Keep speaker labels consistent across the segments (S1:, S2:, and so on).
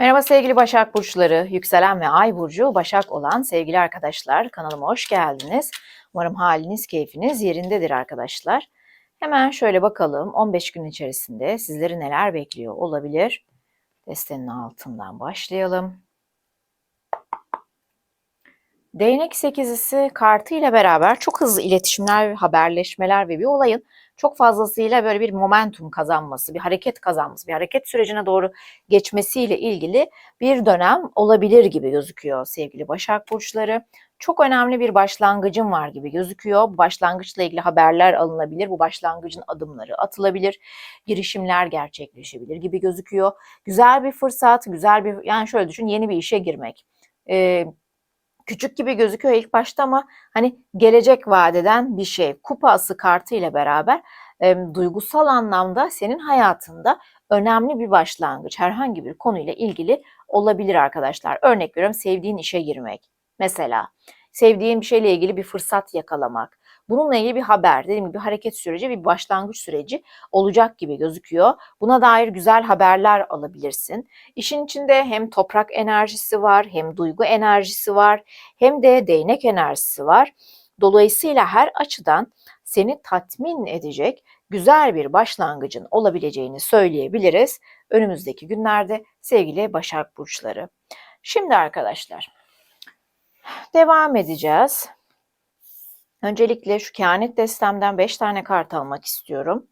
S1: Merhaba sevgili Başak Burçları, yükselen ve ay burcu Başak olan sevgili arkadaşlar kanalıma hoş geldiniz. Umarım haliniz, keyfiniz yerindedir arkadaşlar. Hemen şöyle bakalım 15 gün içerisinde sizleri neler bekliyor olabilir. Destenin altından başlayalım. Değnek sekizisi kartı ile beraber çok hızlı iletişimler, haberleşmeler ve bir olayın çok fazlasıyla böyle bir momentum kazanması, bir hareket kazanması, bir hareket sürecine doğru geçmesiyle ilgili bir dönem olabilir gibi gözüküyor sevgili Başak Burçları. Çok önemli bir başlangıcım var gibi gözüküyor. Bu başlangıçla ilgili haberler alınabilir. Bu başlangıcın adımları atılabilir. Girişimler gerçekleşebilir gibi gözüküyor. Güzel bir fırsat, güzel bir yani şöyle düşün yeni bir işe girmek. Ee, küçük gibi gözüküyor ilk başta ama hani gelecek vadeden bir şey. Kupa ası kartı ile beraber e, duygusal anlamda senin hayatında önemli bir başlangıç herhangi bir konuyla ilgili olabilir arkadaşlar. Örnek veriyorum sevdiğin işe girmek. Mesela sevdiğin bir şeyle ilgili bir fırsat yakalamak. Bununla ilgili bir haber, dediğim gibi bir hareket süreci, bir başlangıç süreci olacak gibi gözüküyor. Buna dair güzel haberler alabilirsin. İşin içinde hem toprak enerjisi var, hem duygu enerjisi var, hem de değnek enerjisi var. Dolayısıyla her açıdan seni tatmin edecek güzel bir başlangıcın olabileceğini söyleyebiliriz önümüzdeki günlerde sevgili Başak Burçları. Şimdi arkadaşlar devam edeceğiz. Öncelikle şu kehanet destemden 5 tane kart almak istiyorum.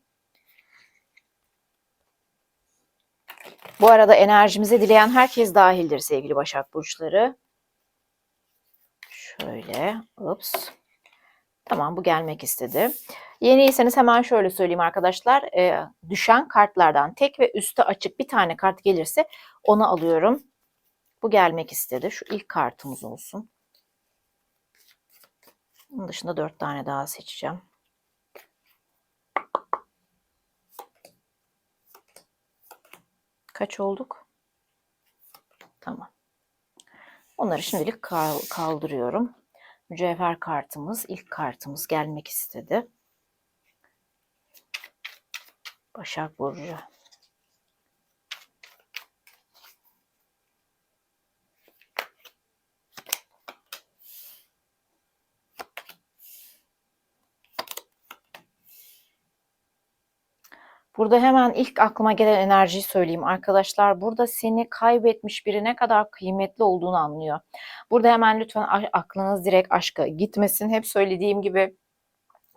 S1: Bu arada enerjimize dileyen herkes dahildir sevgili Başak Burçları. Şöyle, ups. Tamam bu gelmek istedi. Yeniyseniz hemen şöyle söyleyeyim arkadaşlar. E, düşen kartlardan tek ve üstü açık bir tane kart gelirse onu alıyorum. Bu gelmek istedi. Şu ilk kartımız olsun. Bunun dışında dört tane daha seçeceğim. Kaç olduk? Tamam. Onları şimdilik kaldırıyorum. Mücevher kartımız, ilk kartımız gelmek istedi. Başak Burcu. Burada hemen ilk aklıma gelen enerjiyi söyleyeyim arkadaşlar. Burada seni kaybetmiş biri ne kadar kıymetli olduğunu anlıyor. Burada hemen lütfen aklınız direkt aşka gitmesin. Hep söylediğim gibi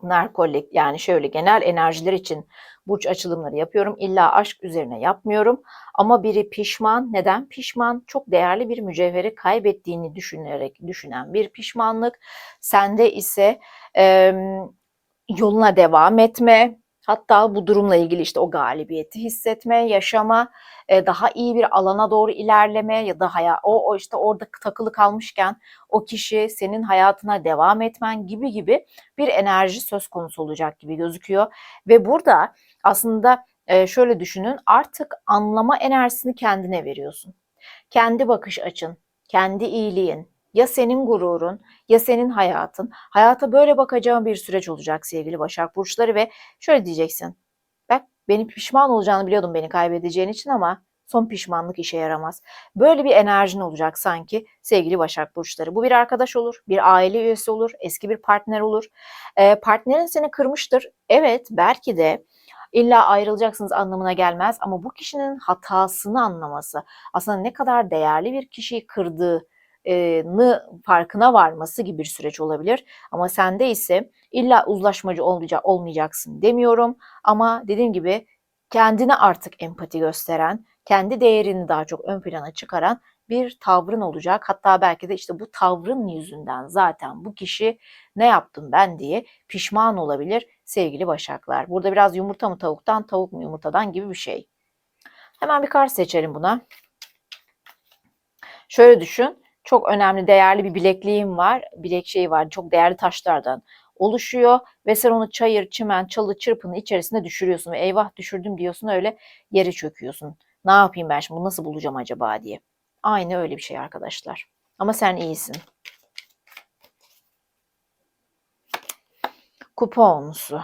S1: bunlar kolek yani şöyle genel enerjiler için burç açılımları yapıyorum. İlla aşk üzerine yapmıyorum. Ama biri pişman. Neden pişman? Çok değerli bir mücevheri kaybettiğini düşünerek düşünen bir pişmanlık. Sende ise e, yoluna devam etme, Hatta bu durumla ilgili işte o galibiyeti hissetme, yaşama, e, daha iyi bir alana doğru ilerleme ya da haya, o, o işte orada takılı kalmışken o kişi senin hayatına devam etmen gibi gibi bir enerji söz konusu olacak gibi gözüküyor. Ve burada aslında e, şöyle düşünün artık anlama enerjisini kendine veriyorsun. Kendi bakış açın, kendi iyiliğin, ya senin gururun ya senin hayatın. Hayata böyle bakacağın bir süreç olacak sevgili Başak Burçları ve şöyle diyeceksin. Bak beni pişman olacağını biliyordum beni kaybedeceğin için ama son pişmanlık işe yaramaz. Böyle bir enerjin olacak sanki sevgili Başak Burçları. Bu bir arkadaş olur, bir aile üyesi olur, eski bir partner olur. E, partnerin seni kırmıştır. Evet belki de illa ayrılacaksınız anlamına gelmez ama bu kişinin hatasını anlaması, aslında ne kadar değerli bir kişiyi kırdığı, farkına varması gibi bir süreç olabilir. Ama sende ise illa uzlaşmacı olmayacak, olmayacaksın demiyorum. Ama dediğim gibi kendine artık empati gösteren, kendi değerini daha çok ön plana çıkaran bir tavrın olacak. Hatta belki de işte bu tavrın yüzünden zaten bu kişi ne yaptım ben diye pişman olabilir sevgili başaklar. Burada biraz yumurta mı tavuktan, tavuk mu yumurtadan gibi bir şey. Hemen bir kart seçelim buna. Şöyle düşün çok önemli, değerli bir bilekliğim var. Bilek şeyi var. Çok değerli taşlardan oluşuyor ve sen onu çayır, çimen, çalı, çırpını içerisine düşürüyorsun ve eyvah düşürdüm diyorsun öyle yere çöküyorsun. Ne yapayım ben şimdi nasıl bulacağım acaba diye. Aynı öyle bir şey arkadaşlar. Ama sen iyisin. Kupa olmuşu.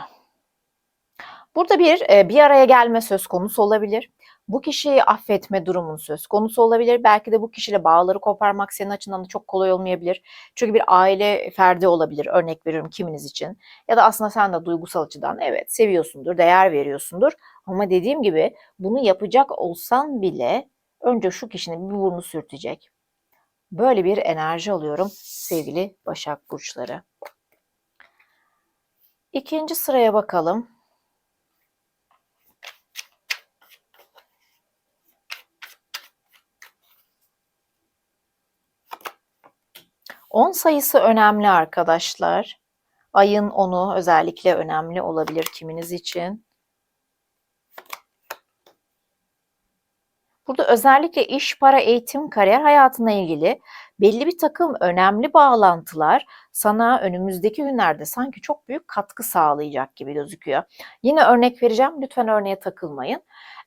S1: Burada bir bir araya gelme söz konusu olabilir. Bu kişiyi affetme durumun söz konusu olabilir. Belki de bu kişiyle bağları koparmak senin açından da çok kolay olmayabilir. Çünkü bir aile ferdi olabilir örnek veriyorum kiminiz için. Ya da aslında sen de duygusal açıdan evet seviyorsundur, değer veriyorsundur. Ama dediğim gibi bunu yapacak olsan bile önce şu kişinin bir burnu sürtecek. Böyle bir enerji alıyorum sevgili Başak Burçları. İkinci sıraya bakalım. 10 sayısı önemli arkadaşlar. Ayın 10'u özellikle önemli olabilir kiminiz için. Burada özellikle iş, para, eğitim, kariyer hayatına ilgili belli bir takım önemli bağlantılar sana önümüzdeki günlerde sanki çok büyük katkı sağlayacak gibi gözüküyor. Yine örnek vereceğim. Lütfen örneğe takılmayın.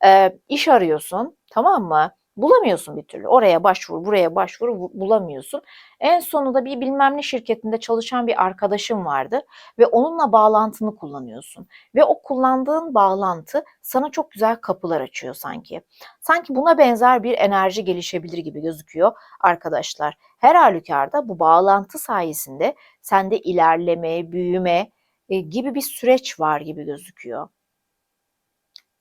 S1: Ee, iş arıyorsun tamam mı? Bulamıyorsun bir türlü. Oraya başvur, buraya başvur bulamıyorsun. En sonunda bir bilmem ne şirketinde çalışan bir arkadaşım vardı ve onunla bağlantını kullanıyorsun. Ve o kullandığın bağlantı sana çok güzel kapılar açıyor sanki. Sanki buna benzer bir enerji gelişebilir gibi gözüküyor arkadaşlar. Her halükarda bu bağlantı sayesinde sende ilerleme, büyüme e, gibi bir süreç var gibi gözüküyor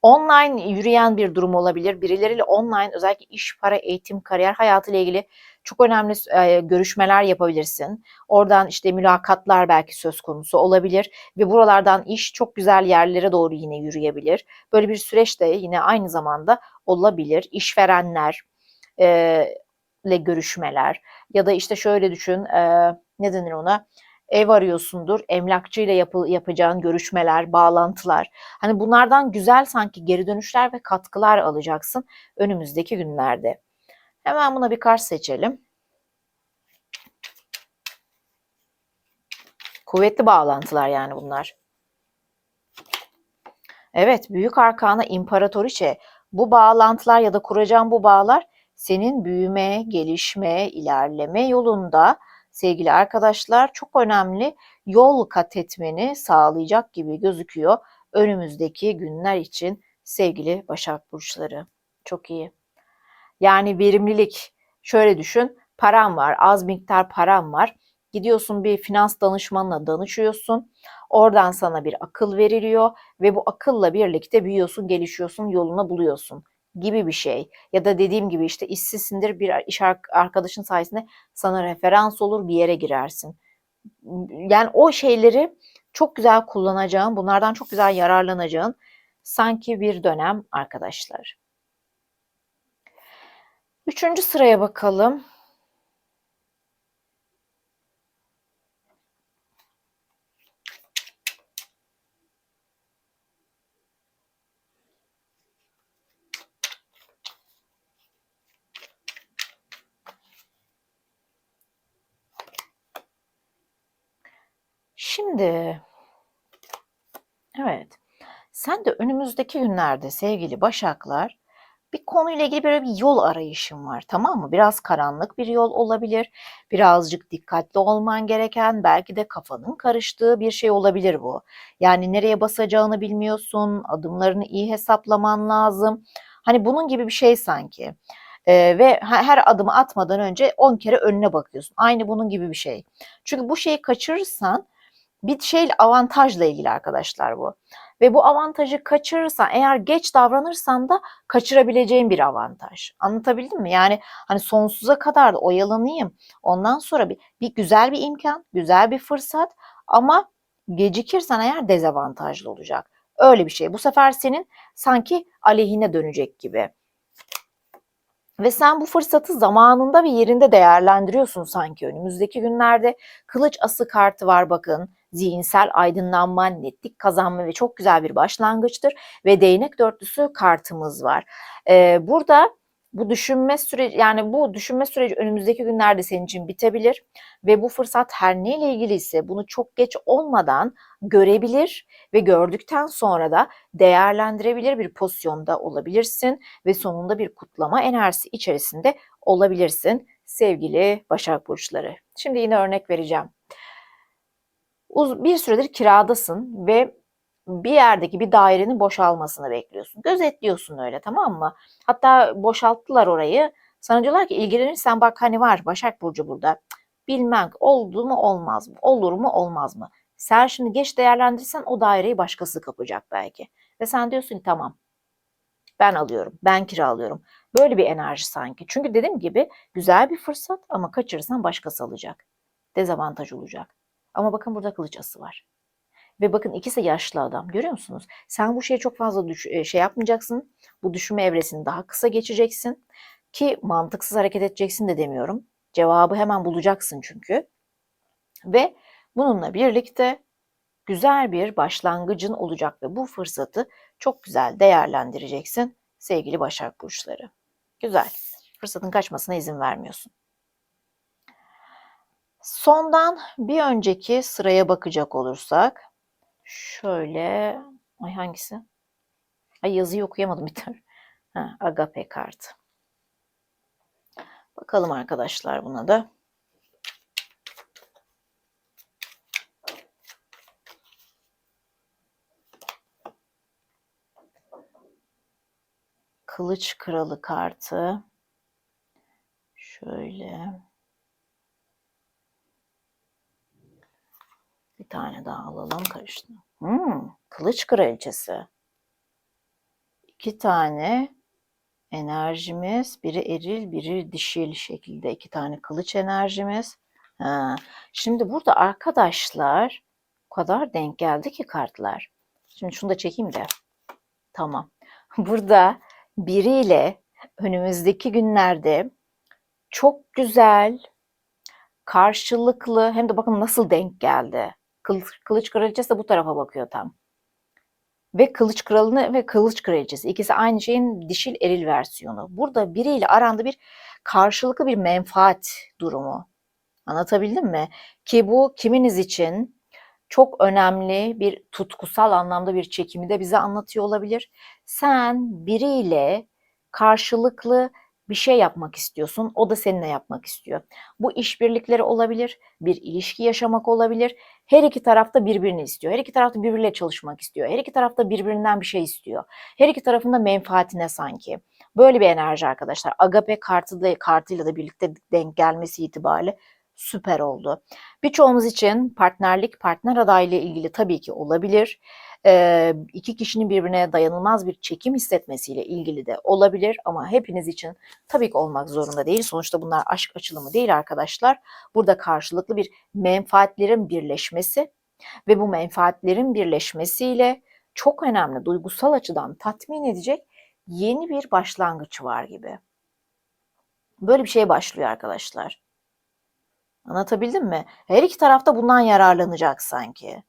S1: online yürüyen bir durum olabilir. Birileriyle online özellikle iş, para, eğitim, kariyer hayatı ile ilgili çok önemli e, görüşmeler yapabilirsin. Oradan işte mülakatlar belki söz konusu olabilir ve buralardan iş çok güzel yerlere doğru yine yürüyebilir. Böyle bir süreç de yine aynı zamanda olabilir. İşverenler e, ile görüşmeler ya da işte şöyle düşün e, ne denir ona? Ev arıyorsundur, emlakçıyla yapı, yapacağın görüşmeler, bağlantılar. Hani bunlardan güzel sanki geri dönüşler ve katkılar alacaksın önümüzdeki günlerde. Hemen buna bir kart seçelim. Kuvvetli bağlantılar yani bunlar. Evet, büyük arkana imparatoriçe. Bu bağlantılar ya da kuracağın bu bağlar senin büyüme, gelişme, ilerleme yolunda sevgili arkadaşlar çok önemli yol kat etmeni sağlayacak gibi gözüküyor önümüzdeki günler için sevgili Başak Burçları. Çok iyi. Yani verimlilik şöyle düşün param var az miktar param var gidiyorsun bir finans danışmanına danışıyorsun oradan sana bir akıl veriliyor ve bu akılla birlikte büyüyorsun gelişiyorsun yoluna buluyorsun gibi bir şey. Ya da dediğim gibi işte işsizsindir bir iş arkadaşın sayesinde sana referans olur bir yere girersin. Yani o şeyleri çok güzel kullanacağın, bunlardan çok güzel yararlanacağın sanki bir dönem arkadaşlar. Üçüncü sıraya bakalım. Şimdi evet sen de önümüzdeki günlerde sevgili Başaklar bir konuyla ilgili böyle bir yol arayışın var tamam mı? Biraz karanlık bir yol olabilir. Birazcık dikkatli olman gereken belki de kafanın karıştığı bir şey olabilir bu. Yani nereye basacağını bilmiyorsun, adımlarını iyi hesaplaman lazım. Hani bunun gibi bir şey sanki. Ee, ve her adımı atmadan önce 10 kere önüne bakıyorsun. Aynı bunun gibi bir şey. Çünkü bu şeyi kaçırırsan bir şeyle avantajla ilgili arkadaşlar bu. Ve bu avantajı kaçırırsan eğer geç davranırsan da kaçırabileceğin bir avantaj. Anlatabildim mi? Yani hani sonsuza kadar da oyalanayım. Ondan sonra bir, bir güzel bir imkan, güzel bir fırsat ama gecikirsen eğer dezavantajlı olacak. Öyle bir şey. Bu sefer senin sanki aleyhine dönecek gibi. Ve sen bu fırsatı zamanında ve yerinde değerlendiriyorsun sanki önümüzdeki günlerde. Kılıç ası kartı var bakın zihinsel aydınlanma, netlik kazanma ve çok güzel bir başlangıçtır. Ve değnek dörtlüsü kartımız var. Ee, burada bu düşünme süreci yani bu düşünme süreci önümüzdeki günlerde senin için bitebilir ve bu fırsat her neyle ilgiliyse bunu çok geç olmadan görebilir ve gördükten sonra da değerlendirebilir bir pozisyonda olabilirsin ve sonunda bir kutlama enerjisi içerisinde olabilirsin sevgili Başak burçları. Şimdi yine örnek vereceğim bir süredir kiradasın ve bir yerdeki bir dairenin boşalmasını bekliyorsun. Gözetliyorsun öyle tamam mı? Hatta boşalttılar orayı. Sana diyorlar ki ilgilenirsen bak hani var Başak Burcu burada. Bilmem oldu mu olmaz mı? Olur mu olmaz mı? Sen şimdi geç değerlendirirsen o daireyi başkası kapacak belki. Ve sen diyorsun tamam ben alıyorum, ben kiralıyorum. Böyle bir enerji sanki. Çünkü dediğim gibi güzel bir fırsat ama kaçırırsan başkası alacak. Dezavantaj olacak. Ama bakın burada kılıç ası var. Ve bakın ikisi yaşlı adam. Görüyor musunuz? Sen bu şeye çok fazla düş- e, şey yapmayacaksın. Bu düşünme evresini daha kısa geçeceksin. Ki mantıksız hareket edeceksin de demiyorum. Cevabı hemen bulacaksın çünkü. Ve bununla birlikte güzel bir başlangıcın olacak ve bu fırsatı çok güzel değerlendireceksin sevgili Başak Burçları. Güzel. Fırsatın kaçmasına izin vermiyorsun. Sondan bir önceki sıraya bakacak olursak şöyle ay hangisi? Ay yazıyı okuyamadım bir tane. Ha, Agape kartı. Bakalım arkadaşlar buna da. Kılıç Kralı kartı. Şöyle. Bir tane daha alalım karıştı. Hmm, Kılıç Kraliçesi. İki tane enerjimiz. Biri eril, biri dişil şekilde iki tane kılıç enerjimiz. Ha. Şimdi burada arkadaşlar o kadar denk geldi ki kartlar. Şimdi şunu da çekeyim de. Tamam. Burada biriyle önümüzdeki günlerde çok güzel, karşılıklı hem de bakın nasıl denk geldi. Kılıç, kılıç kraliçesi de bu tarafa bakıyor tam. Ve kılıç kralını ve kılıç kraliçesi ikisi aynı şeyin dişil eril versiyonu. Burada biriyle aranda bir karşılıklı bir menfaat durumu. Anlatabildim mi? Ki bu kiminiz için çok önemli bir tutkusal anlamda bir çekimi de bize anlatıyor olabilir. Sen biriyle karşılıklı bir şey yapmak istiyorsun, o da seninle yapmak istiyor. Bu işbirlikleri olabilir, bir ilişki yaşamak olabilir. Her iki taraf da birbirini istiyor. Her iki taraf da birbiriyle çalışmak istiyor. Her iki taraf da birbirinden bir şey istiyor. Her iki tarafın da menfaatine sanki. Böyle bir enerji arkadaşlar. Agape kartı da, kartıyla da birlikte denk gelmesi itibariyle süper oldu. Birçoğumuz için partnerlik, partner adaylığı ilgili tabii ki olabilir. Ee, iki kişinin birbirine dayanılmaz bir çekim hissetmesiyle ilgili de olabilir ama hepiniz için tabii ki olmak zorunda değil. Sonuçta bunlar aşk açılımı değil arkadaşlar. Burada karşılıklı bir menfaatlerin birleşmesi ve bu menfaatlerin birleşmesiyle çok önemli duygusal açıdan tatmin edecek yeni bir başlangıç var gibi. Böyle bir şey başlıyor arkadaşlar. Anlatabildim mi? Her iki tarafta bundan yararlanacak sanki.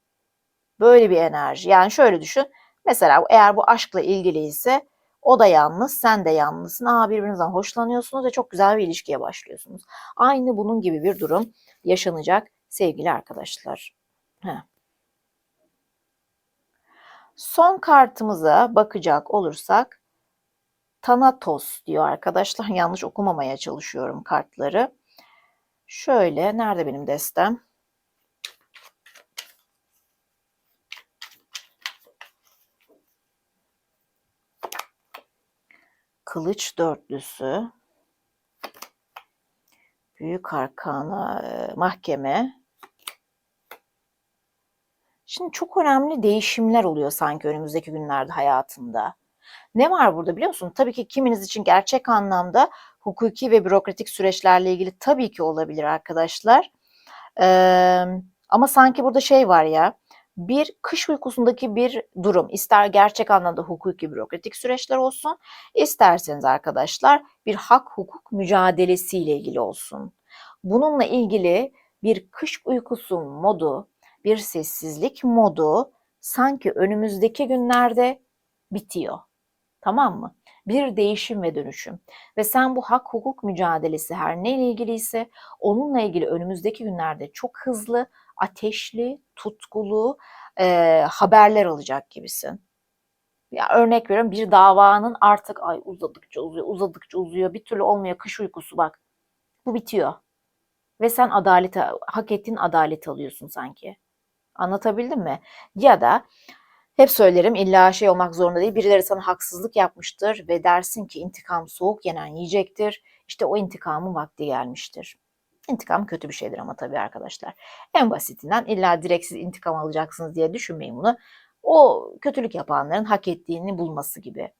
S1: Böyle bir enerji. Yani şöyle düşün. Mesela eğer bu aşkla ilgili ise o da yalnız, sen de yalnızsın. Aa birbirinizden hoşlanıyorsunuz ve çok güzel bir ilişkiye başlıyorsunuz. Aynı bunun gibi bir durum yaşanacak sevgili arkadaşlar. Heh. Son kartımıza bakacak olursak Thanatos diyor arkadaşlar. Yanlış okumamaya çalışıyorum kartları. Şöyle, nerede benim destem? Kılıç dörtlüsü. Büyük arkana mahkeme. Şimdi çok önemli değişimler oluyor sanki önümüzdeki günlerde hayatında. Ne var burada biliyor musun? Tabii ki kiminiz için gerçek anlamda hukuki ve bürokratik süreçlerle ilgili tabii ki olabilir arkadaşlar. Ee, ama sanki burada şey var ya, bir kış uykusundaki bir durum. İster gerçek anlamda hukuki bürokratik süreçler olsun, isterseniz arkadaşlar bir hak hukuk mücadelesiyle ilgili olsun. Bununla ilgili bir kış uykusu modu, bir sessizlik modu sanki önümüzdeki günlerde bitiyor. Tamam mı? Bir değişim ve dönüşüm. Ve sen bu hak hukuk mücadelesi her neyle ilgiliyse onunla ilgili önümüzdeki günlerde çok hızlı, ateşli, tutkulu e, haberler alacak gibisin. Ya örnek veriyorum bir davanın artık ay uzadıkça uzuyor, uzadıkça uzuyor, bir türlü olmuyor kış uykusu bak. Bu bitiyor. Ve sen adaleti, hak ettiğin adaleti alıyorsun sanki. Anlatabildim mi? Ya da Hep söylerim illa şey olmak zorunda değil. Birileri sana haksızlık yapmıştır ve dersin ki intikam soğuk yenen yiyecektir. İşte o intikamın vakti gelmiştir. İntikam kötü bir şeydir ama tabii arkadaşlar. En basitinden illa direkt siz intikam alacaksınız diye düşünmeyin bunu. O kötülük yapanların hak ettiğini bulması gibi.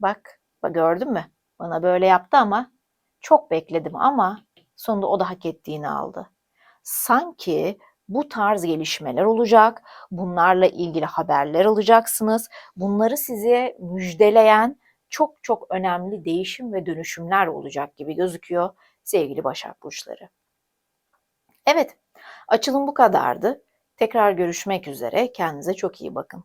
S1: Bak, bak gördün mü? Bana böyle yaptı ama çok bekledim ama sonunda o da hak ettiğini aldı. Sanki bu tarz gelişmeler olacak. Bunlarla ilgili haberler alacaksınız. Bunları size müjdeleyen çok çok önemli değişim ve dönüşümler olacak gibi gözüküyor sevgili Başak Burçları. Evet, açılım bu kadardı. Tekrar görüşmek üzere. Kendinize çok iyi bakın.